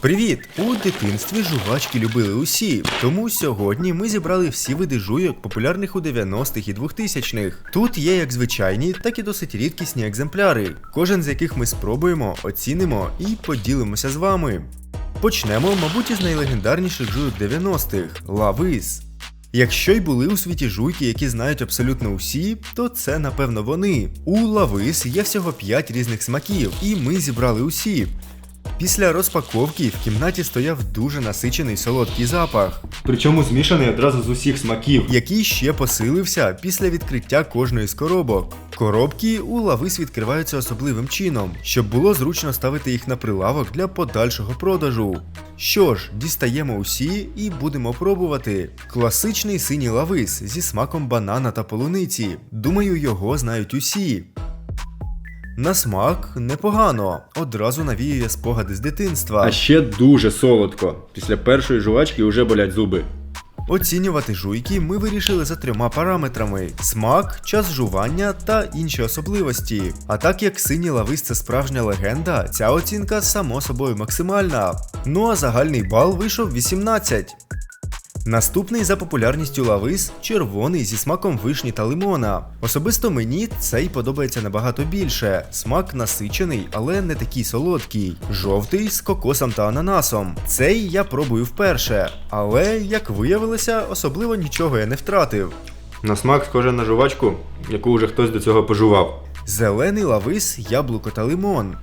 Привіт! У дитинстві жувачки любили усі, тому сьогодні ми зібрали всі види жуйок, популярних у 90-х і 2000-х. Тут є як звичайні, так і досить рідкісні екземпляри, кожен з яких ми спробуємо, оцінимо і поділимося з вами. Почнемо, мабуть, із найлегендарніших жуйок 90-х Лавис. Якщо й були у світі жуйки, які знають абсолютно усі, то це напевно вони. У Лавис є всього 5 різних смаків, і ми зібрали усі. Після розпаковки в кімнаті стояв дуже насичений солодкий запах, Причому змішаний одразу з усіх смаків. який ще посилився після відкриття кожної з коробок. Коробки у лавис відкриваються особливим чином, щоб було зручно ставити їх на прилавок для подальшого продажу. Що ж, дістаємо усі і будемо пробувати. Класичний синій лавис зі смаком банана та полуниці. Думаю, його знають усі. На смак непогано, одразу навіює спогади з дитинства. А ще дуже солодко. Після першої жувачки вже болять зуби. Оцінювати жуйки ми вирішили за трьома параметрами: смак, час жування та інші особливості. А так як синій лавис це справжня легенда, ця оцінка само собою максимальна. Ну а загальний бал вийшов 18. Наступний за популярністю лавис червоний зі смаком вишні та лимона. Особисто мені цей подобається набагато більше. Смак насичений, але не такий солодкий. Жовтий з кокосом та ананасом. Цей я пробую вперше, але як виявилося, особливо нічого я не втратив. На смак схоже на жувачку, яку вже хтось до цього пожував. Зелений лавис, яблуко та лимон.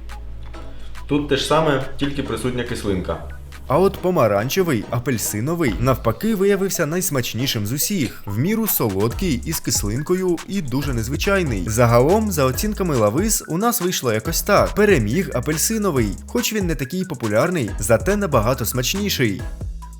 Тут те ж саме, тільки присутня кислинка. А от помаранчевий, апельсиновий, навпаки, виявився найсмачнішим з усіх. В міру солодкий із кислинкою і дуже незвичайний. Загалом, за оцінками лавис, у нас вийшло якось так: переміг апельсиновий, хоч він не такий популярний, зате набагато смачніший.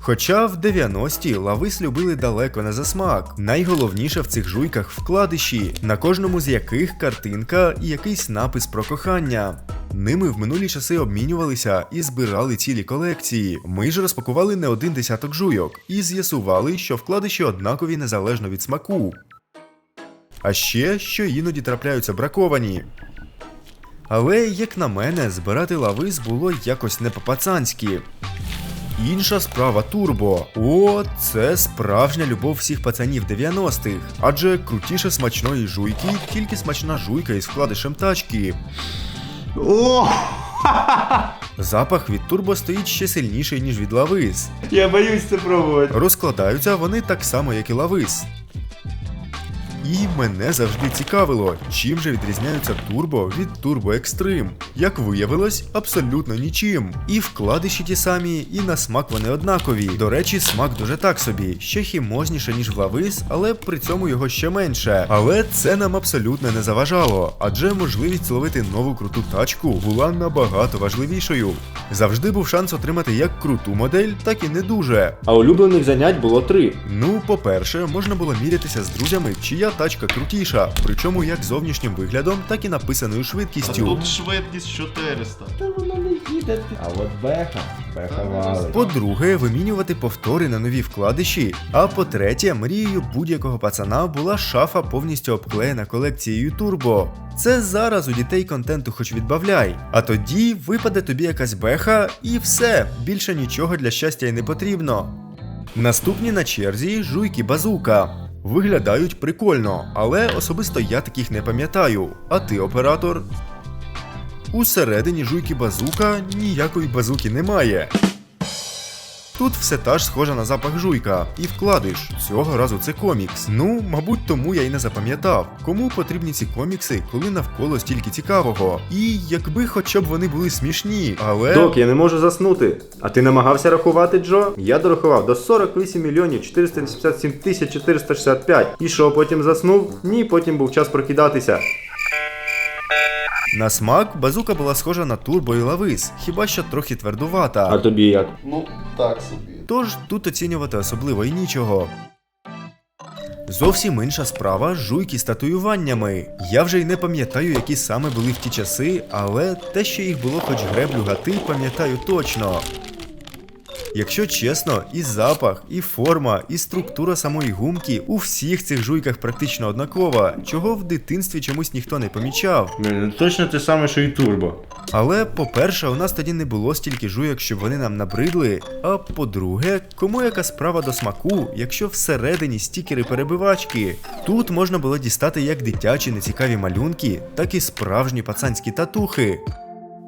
Хоча в 90-ті лавис любили далеко не за смак. Найголовніше в цих жуйках вкладиші, на кожному з яких картинка і якийсь напис про кохання. Ними в минулі часи обмінювалися і збирали цілі колекції. Ми ж розпакували не один десяток жуйок і з'ясували, що вкладиші однакові незалежно від смаку. А ще, що іноді трапляються браковані. Але, як на мене, збирати лавис було якось не по-пацанськи. Інша справа турбо. О, це справжня любов всіх пацанів 90-х. Адже крутіше смачної жуйки, тільки смачна жуйка із вкладишем тачки. О! Запах від турбо стоїть ще сильніший, ніж від лавис. Я боюсь це пробувати. Розкладаються вони так само, як і лавис. І мене завжди цікавило, чим же відрізняються турбо від турбо екстрим. Як виявилось, абсолютно нічим. І вкладиші ті самі, і на смак вони однакові. До речі, смак дуже так собі, ще хімозніше, ніж в лавис, але при цьому його ще менше. Але це нам абсолютно не заважало, адже можливість зловити нову круту тачку була набагато важливішою. Завжди був шанс отримати як круту модель, так і не дуже. А улюблених занять було три. Ну, по-перше, можна було мірятися з друзями, чия тачка крутіша, причому як зовнішнім виглядом, так і написаною швидкістю. Тут швидкість 400. А от беха. Беха валить. По-друге, вимінювати повтори на нові вкладиші. А по-третє, мрією будь-якого пацана була шафа повністю обклеєна колекцією турбо. Це зараз у дітей контенту хоч відбавляй. А тоді випаде тобі якась беха, і все, більше нічого для щастя й не потрібно. Наступні на черзі жуйки базука. Виглядають прикольно, але особисто я таких не пам'ятаю. А ти, оператор? Усередині жуйки базука ніякої базуки немає. Тут все та ж схожа на запах жуйка, і вкладиш. Цього разу це комікс. Ну, мабуть, тому я й не запам'ятав. Кому потрібні ці комікси, коли навколо стільки цікавого. І якби хоча б вони були смішні, але. Док, я не можу заснути. А ти намагався рахувати, Джо? Я дорахував до 48 мільйонів 487 тисяч 465. І що, потім заснув? Ні, потім був час прокидатися. На смак базука була схожа на турбо і лавис, хіба що трохи твердувата. А тобі як? Ну, так собі. Тож тут оцінювати особливо і нічого. Зовсім інша справа жуйки з татуюваннями. Я вже й не пам'ятаю, які саме були в ті часи, але те, що їх було хоч греблю гати, пам'ятаю точно. Якщо чесно, і запах, і форма, і структура самої гумки у всіх цих жуйках практично однакова, чого в дитинстві чомусь ніхто не помічав. Точно те саме, що і турбо. Але, по-перше, у нас тоді не було стільки жуйок, щоб вони нам набридли. А по-друге, кому яка справа до смаку, якщо всередині стікери перебивачки. Тут можна було дістати як дитячі нецікаві малюнки, так і справжні пацанські татухи.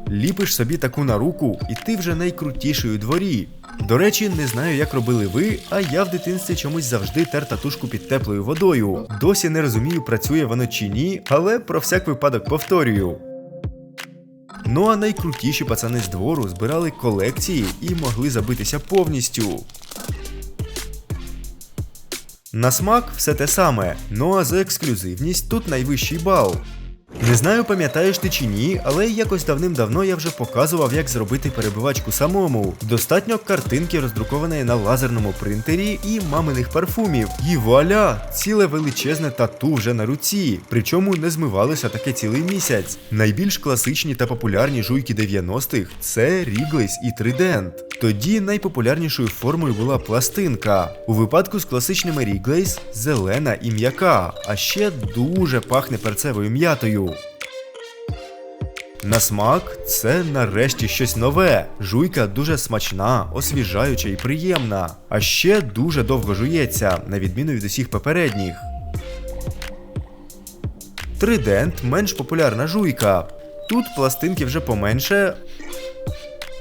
Ліпиш собі таку на руку, і ти вже найкрутіший у дворі. До речі, не знаю, як робили ви, а я в дитинстві чомусь завжди тер татушку під теплою водою. Досі не розумію, працює воно чи ні, але про всяк випадок повторюю. Ну а найкрутіші пацани з двору збирали колекції і могли забитися повністю. На смак все те саме, ну а за ексклюзивність тут найвищий бал. Не знаю, пам'ятаєш ти чи ні, але якось давним-давно я вже показував, як зробити перебивачку самому. Достатньо картинки, роздрукованої на лазерному принтері, і маминих парфумів. І вуаля! Ціле величезне тату вже на руці. Причому не змивалося таке цілий місяць. Найбільш класичні та популярні жуйки 90-х це Ріглейс і Тридент. Тоді найпопулярнішою формою була пластинка. У випадку з класичними Ріглейс зелена і м'яка, а ще дуже пахне перцевою м'ятою. На смак це нарешті щось нове. Жуйка дуже смачна, освіжаюча і приємна. А ще дуже довго жується, на відміну від усіх попередніх. Тридент менш популярна жуйка. Тут пластинки вже поменше.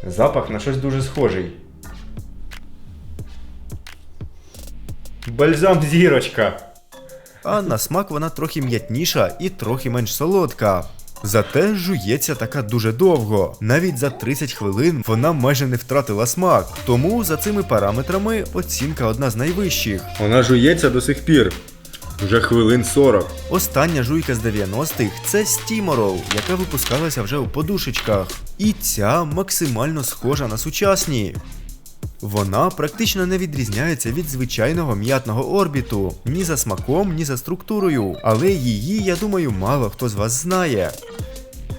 Запах на щось дуже схожий. Бальзам зірочка. А на смак вона трохи м'ятніша і трохи менш солодка. Зате жується така дуже довго. Навіть за 30 хвилин вона майже не втратила смак. Тому за цими параметрами оцінка одна з найвищих. Вона жується до сих пір. Вже хвилин 40. Остання жуйка з 90-х це Steamroll, яка випускалася вже у подушечках. І ця максимально схожа на сучасні. Вона практично не відрізняється від звичайного м'ятного орбіту ні за смаком, ні за структурою, але її, я думаю, мало хто з вас знає.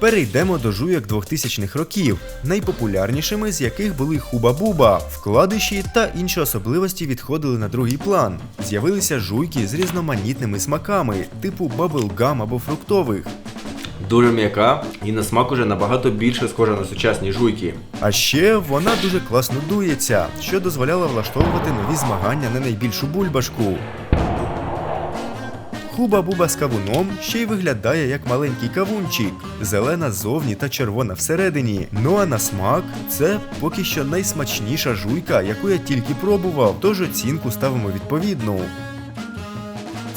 Перейдемо до жуйок 2000-х років, найпопулярнішими з яких були хуба-буба, вкладиші та інші особливості відходили на другий план. З'явилися жуйки з різноманітними смаками, типу баблгам або фруктових. Дуже м'яка і на смак уже набагато більше схожа на сучасні жуйки. А ще вона дуже класно дується, що дозволяло влаштовувати нові змагання на найбільшу бульбашку. Хуба-буба з кавуном ще й виглядає як маленький кавунчик, зелена ззовні та червона всередині. Ну а на смак це поки що найсмачніша жуйка, яку я тільки пробував, тож оцінку ставимо відповідну.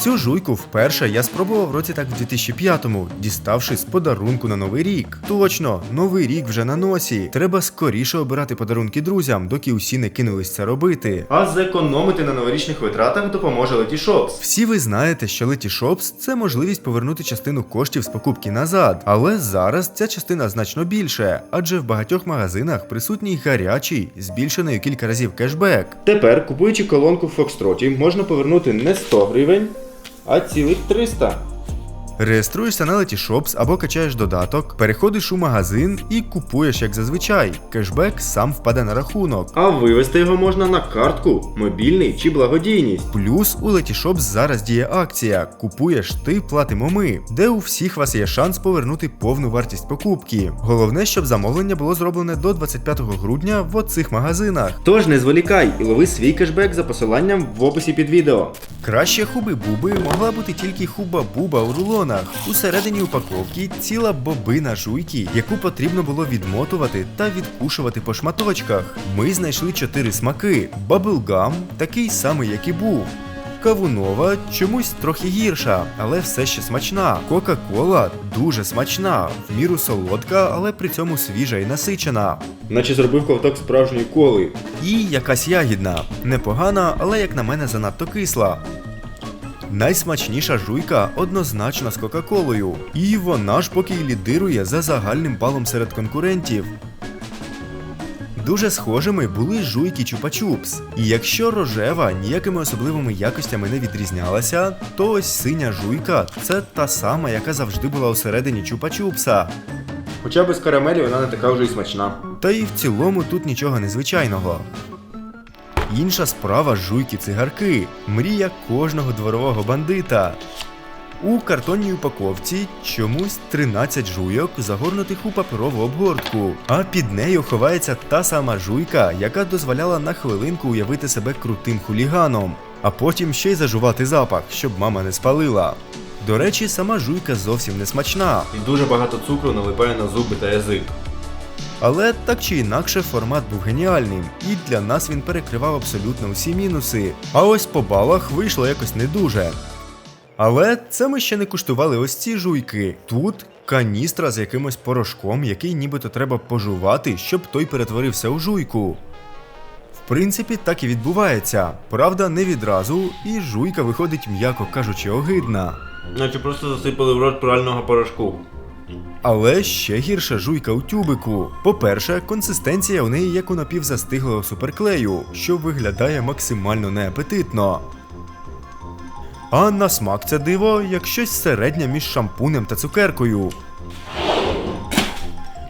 Цю жуйку вперше я спробував в році так в 2005-му, діставши з подарунку на новий рік. Точно, новий рік вже на носі. Треба скоріше обирати подарунки друзям, доки усі не кинулись це робити. А зекономити на новорічних витратах допоможе Letyshops. Всі ви знаєте, що Letyshops – це можливість повернути частину коштів з покупки назад, але зараз ця частина значно більше, адже в багатьох магазинах присутній гарячий, збільшений у кілька разів кешбек. Тепер, купуючи колонку в Фокстроті, можна повернути не 100 гривень, а цілих 300. Реєструєшся на Letyshops або качаєш додаток, переходиш у магазин і купуєш як зазвичай. Кешбек сам впаде на рахунок. А вивести його можна на картку, мобільний чи благодійність. Плюс у Letyshops зараз діє акція Купуєш ти, платимо ми, де у всіх вас є шанс повернути повну вартість покупки. Головне, щоб замовлення було зроблене до 25 грудня в оцих магазинах. Тож не зволікай і лови свій кешбек за посиланням в описі під відео. Краще хуби-буби могла бути тільки хуба-буба у рулонах. Усередині упаковки ціла бобина жуйки, яку потрібно було відмотувати та відкушувати по шматочках. Ми знайшли чотири смаки: баблгам, такий самий, як і був. Кавунова чомусь трохи гірша, але все ще смачна. Кока-кола дуже смачна, в міру солодка, але при цьому свіжа і насичена. Наче зробив ковток справжньої коли. І якась ягідна. Непогана, але як на мене занадто кисла. Найсмачніша жуйка однозначно з Кока-Колою. І вона ж поки й лідирує за загальним балом серед конкурентів. Дуже схожими були жуйки Чупа-Чупс. І якщо рожева ніякими особливими якостями не відрізнялася, то ось синя жуйка це та сама, яка завжди була усередині Чупа-Чупса. Хоча без карамелі вона не така вже й смачна. Та і в цілому тут нічого незвичайного. Інша справа жуйки цигарки, мрія кожного дворового бандита. У картонній упаковці чомусь 13 жуйок, загорнутих у паперову обгортку, а під нею ховається та сама жуйка, яка дозволяла на хвилинку уявити себе крутим хуліганом, а потім ще й зажувати запах, щоб мама не спалила. До речі, сама жуйка зовсім не смачна, І дуже багато цукру налипає на зуби та язик. але так чи інакше формат був геніальним, і для нас він перекривав абсолютно усі мінуси. А ось по балах вийшло якось не дуже. Але це ми ще не куштували ось ці жуйки. Тут каністра з якимось порошком, який нібито треба пожувати, щоб той перетворився у жуйку. В принципі, так і відбувається. Правда, не відразу, і жуйка виходить, м'яко кажучи, огидна. Наче просто засипали в рот прального порошку. Але ще гірша жуйка у тюбику. По-перше, консистенція у неї як у напівзастиглого суперклею, що виглядає максимально неапетитно. А на смак це диво як щось середнє між шампунем та цукеркою.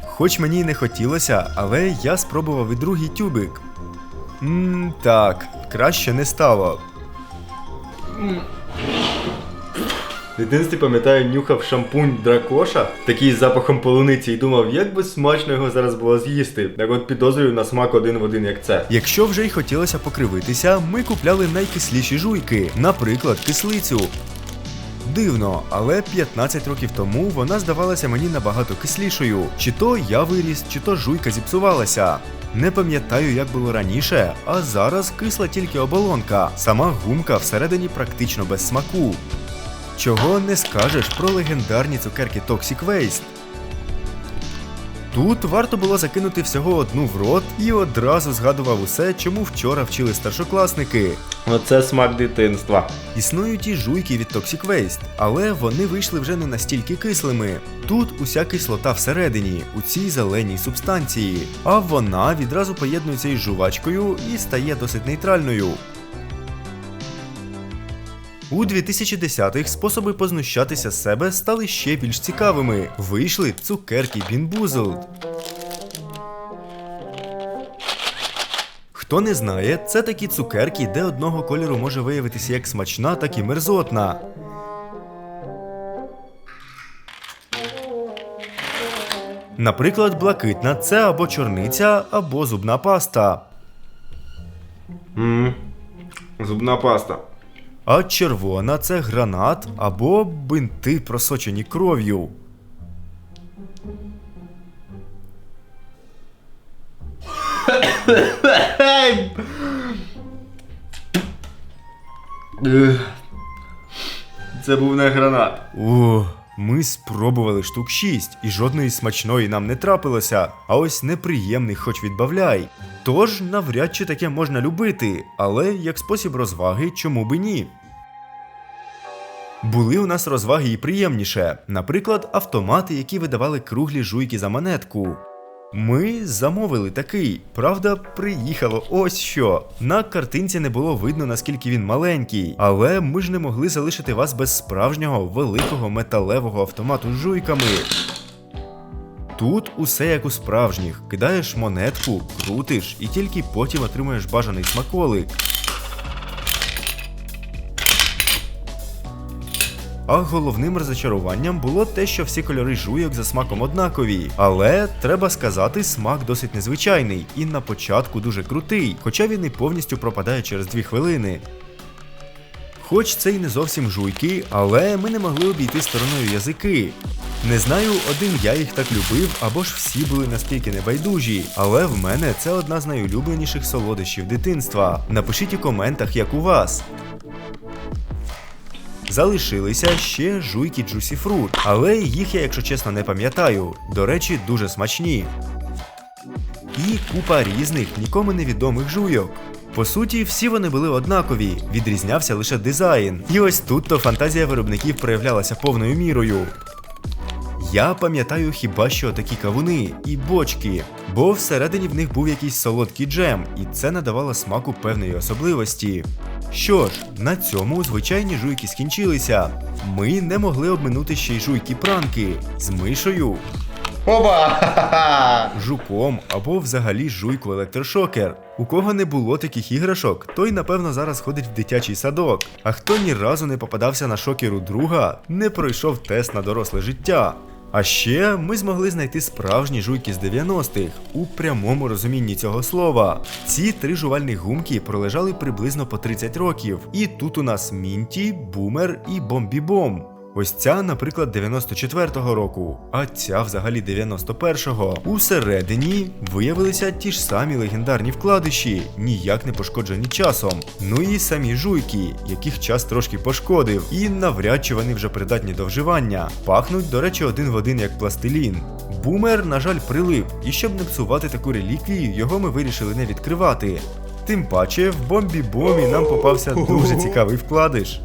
Хоч мені й не хотілося, але я спробував і другий тюбик. Ммм, так, краще не стало. В дитинстві пам'ятаю, нюхав шампунь дракоша, такий з запахом полуниці, і думав, як би смачно його зараз було з'їсти. Так от підозрюю на смак один в один, як це. Якщо вже й хотілося покривитися, ми купляли найкисліші жуйки, наприклад, кислицю. Дивно, але 15 років тому вона здавалася мені набагато кислішою. Чи то я виріс, чи то жуйка зіпсувалася. Не пам'ятаю, як було раніше, а зараз кисла тільки оболонка, сама гумка всередині практично без смаку. Чого не скажеш про легендарні цукерки Toxic Waste. Тут варто було закинути всього одну в рот і одразу згадував усе, чому вчора вчили старшокласники. Оце смак дитинства. Існують і жуйки від Toxic Waste, але вони вийшли вже не настільки кислими. Тут уся кислота всередині, у цій зеленій субстанції, а вона відразу поєднується із жувачкою і стає досить нейтральною. У 2010-х способи познущатися з себе стали ще більш цікавими. Вийшли цукерки Bean Хто не знає, це такі цукерки, де одного кольору може виявитися як смачна, так і мерзотна. Наприклад, блакитна це або чорниця, або зубна паста. Ммм. Зубна паста. А червона це гранат або бинти просочені кров'ю. Це був не гранат. О, ми спробували штук 6, і жодної смачної нам не трапилося, а ось неприємний хоч відбавляй. Тож навряд чи таке можна любити, але як спосіб розваги, чому би ні? Були у нас розваги і приємніше, наприклад, автомати, які видавали круглі жуйки за монетку. Ми замовили такий. Правда, приїхало ось що. На картинці не було видно, наскільки він маленький, але ми ж не могли залишити вас без справжнього великого металевого автомату з жуйками. Тут усе як у справжніх. Кидаєш монетку, крутиш і тільки потім отримуєш бажаний смаколик. А головним розочаруванням було те, що всі кольори жуйок за смаком однакові. Але треба сказати, смак досить незвичайний і на початку дуже крутий, хоча він і повністю пропадає через 2 хвилини. Хоч це й не зовсім жуйки, але ми не могли обійти стороною язики. Не знаю, один я їх так любив, або ж всі були настільки небайдужі, але в мене це одна з найулюбленіших солодощів дитинства. Напишіть у коментах, як у вас. Залишилися ще жуйки Juicy Fruit, але їх я, якщо чесно, не пам'ятаю. До речі, дуже смачні. І купа різних, нікому невідомих жуйок. По суті, всі вони були однакові, відрізнявся лише дизайн. І ось тут то фантазія виробників проявлялася повною мірою. Я пам'ятаю хіба що такі кавуни і бочки, бо всередині в них був якийсь солодкий джем, і це надавало смаку певної особливості. Що ж, на цьому звичайні жуйки скінчилися. Ми не могли обминути ще й жуйки пранки з мишою. Оба! Ха-ха-ха! або взагалі жуйку електрошокер. У кого не було таких іграшок, той напевно зараз ходить в дитячий садок. А хто ні разу не попадався на шокеру друга, не пройшов тест на доросле життя. А ще ми змогли знайти справжні жуйки з 90-х у прямому розумінні цього слова. Ці три жувальні гумки пролежали приблизно по 30 років. І тут у нас Мінті, Бумер і Бомбі-Бом. Ось ця, наприклад, 94-го року, а ця взагалі 91-го. Усередині виявилися ті ж самі легендарні вкладиші, ніяк не пошкоджені часом. Ну і самі жуйки, яких час трошки пошкодив, і навряд чи вони вже придатні до вживання. Пахнуть, до речі, один в один як пластилін. Бумер, на жаль, прилип, і щоб не псувати таку реліквію, його ми вирішили не відкривати. Тим паче, в бомбі бомі нам попався дуже цікавий вкладиш.